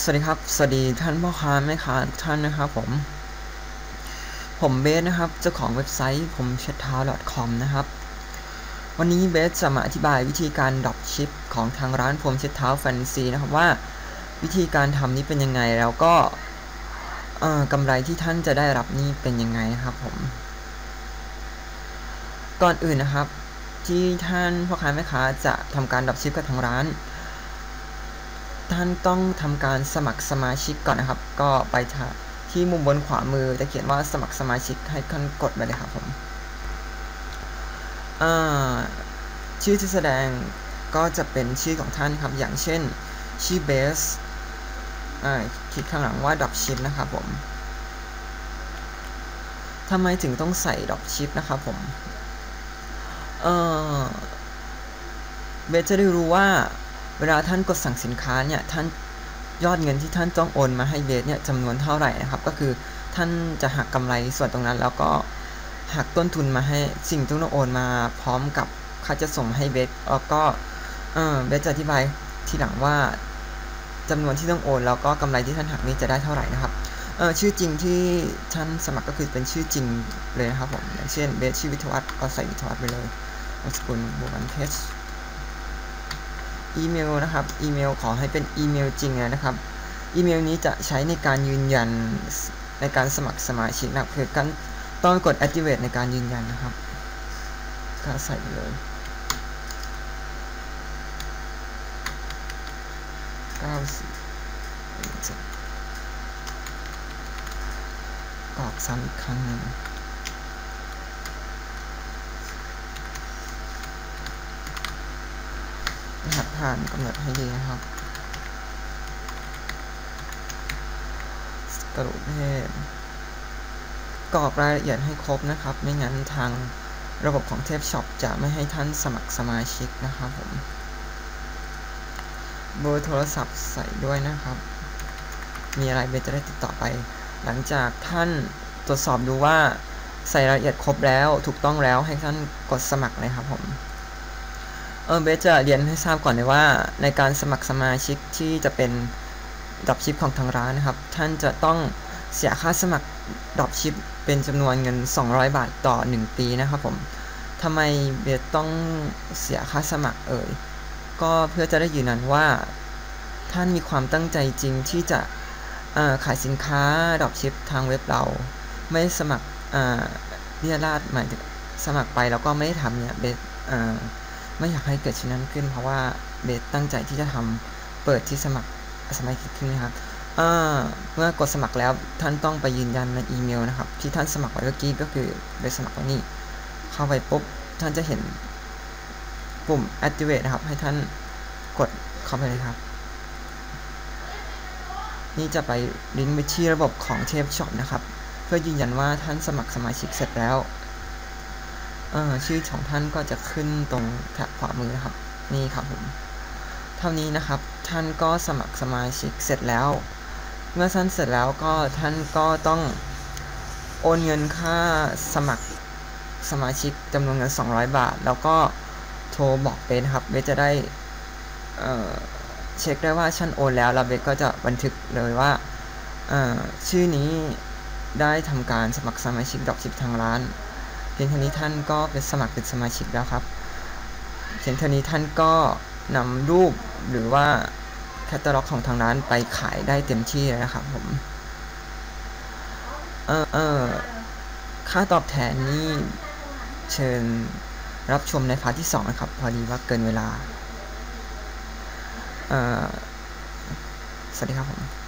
สวัสดีครับ สวัสดีท่านพ่อค้าแม่ค้าทุกท่านนะครับผม ผมเบสนะครับ เจ้าของเว็บไซต์ผมเช็ดเท้า .com นะครับ วันนี้เบสจะมาอธิบายวิธีการดรอปชิปของทางร้านผมเช็ดเท้าแฟนซีนะครับว่า วิธีการทำนี้เป็นยังไงแล้วก็กำไรที่ท่านจะได้รับนี่เป็นยังไงนะครับผม ก่อนอื่นนะครับ ที่ท่านพ่อค้าแม่ค้าจะทำการดรอปชิปกับทางร้าน ท่านต้องทำการสมัครสมาชิกก่อนนะครับ ก็ไปที่มุมบนขวามือจะเขียนว่าสมัครสมาชิกให้ท่านกดไปเลยครับผมชื่อที่แสดงก็จะเป็นชื่อของท่านครับ อย่างเช่นชื่อเบสคลิกข้างหลังว่าดอปชิปนะครับผมทำไมถึงต้องใส่ดอปชิปนะครับผมเบสจะได้รู้ว่า เวลาท่านกดสั่งสินค้าเนี่ยท่านยอดเงินที่ท่านต้องโอนมาให้เบสเนี่ยจำนวนเท่าไหร่นะครับ ก็คือท่านจะหักกำไรส่วนตรงนั้น แล้วก็หักต้นทุนมาให้สิ่งที่ต้องโอนมาพร้อมกับค่าจะส่งให้เบสแล้วก็เออเบสจะอธิบายทีหลังว่าจำนวนที่ต้องโอน แล้วก็กำไรที่ท่านหักนี้จะได้เท่าไหร่นะครับเออชื่อจริงที่ท่านสมัครก็คือเป็นชื่อจริงเลยนะครับผมอย่างเช่นเบสชื่อวิทวัฒน์ก็ใส่วิทวัฒน์ไปเลยสกุลบัวบันเพชร อีเมลนะครับ อีเมลขอให้เป็นอีเมลจริงนะครับ อีเมลนี้จะใช้ในการยืนยันในการสมัครสมาชิกนะครับคือการต้องกด activate ในการยืนยันนะครับก็ใส่เลยเก้าสกรอกซ้ำอีกครั้งหนึ่ง รหัสผ่านกำหนดให้ดีนะครับกรุเพศกรอกรายละเอียดให้ครบนะครับ ไม่งั้นทางระบบของเทพช็อปจะไม่ให้ท่านสมัครสมาชิกนะครับผมเบอร์โทรศัพท์ใส่ด้วยนะครับ มีอะไรเบจะได้ติดต่อไป หลังจากท่านตรวจสอบดูว่าใส่รายละเอียดครบแล้วถูกต้องแล้วให้ท่านกดสมัครเลยครับผม เออเบสจะเรียนให้ทราบก่อนเลยว่า ในการสมัครสมาชิกที่จะเป็นดรอปชิปของทางร้านนะครับ ท่านจะต้องเสียค่าสมัครดรอปชิปเป็นจำนวนเงิน 200 บาทต่อ 1 ปีนะครับผมทำไมเบสต้องเสียค่าสมัครเอ่ยก็เพื่อจะได้ยืนยันว่า ท่านมีความตั้งใจจริงที่จะขายสินค้าดรอปชิปทางเว็บเรา ไม่สมัครเรียราดหมายถึงสมัครไปแล้วก็ไม่ได้ทำเนี่ยเบส ไม่อยากให้เกิดเช่นนั้นขึ้น เพราะว่าเบสตั้งใจที่จะทำเปิดที่สมัครสมัคิดขึ้นนะครับเมื่อกดสมัครแล้วท่านต้องไปยืนยันในอีเมลนะครับ ที่ท่านสมัครไว้เมื่อกี้ก็คือไปสมัครไว้นี่เข้าไปปุ๊บท่านจะเห็นปุ่ม activate นะครับ ให้ท่านกดเข้าไปเลยครับนี่จะไปลิงก์ไปที่ระบบของเทปช็อปนะครับ เพื่อยืนยันว่าท่านสมัครสมาชิกเสร็จแล้ว ชื่อของท่านก็จะขึ้นตรงแถบขวามือนะครับ นี่ครับผม เท่านี้นะครับ ท่านก็สมัครสมาชิกเสร็จแล้ว เมื่อท่านเสร็จแล้วก็ท่านก็ต้องโอนเงินค่าสมัครสมาชิกจำนวนเงิน 200 บาท แล้วก็โทรบอกเบสครับ เบสจะได้เเช็คได้ว่าฉันโอนแล้ว แล้วเบสก็จะบันทึกเลยว่าชื่อนี้ได้ทำการสมัครสมาชิกดอกชิปทางร้าน เพียงเท่านี้ท่านก็เป็นสมัครเป็นสมาชิกแล้วครับเพียงเท่านี้ท่านก็นำรูปหรือว่าแคตตาล็อกของทางร้านไปขายได้เต็มที่เลยนะครับผมเออเออค่าตอบแทนนี่เชิญรับชมในพาร์ทที่ 2 นะครับ พอดีว่าเกินเวลา เออสวัสดีครับผม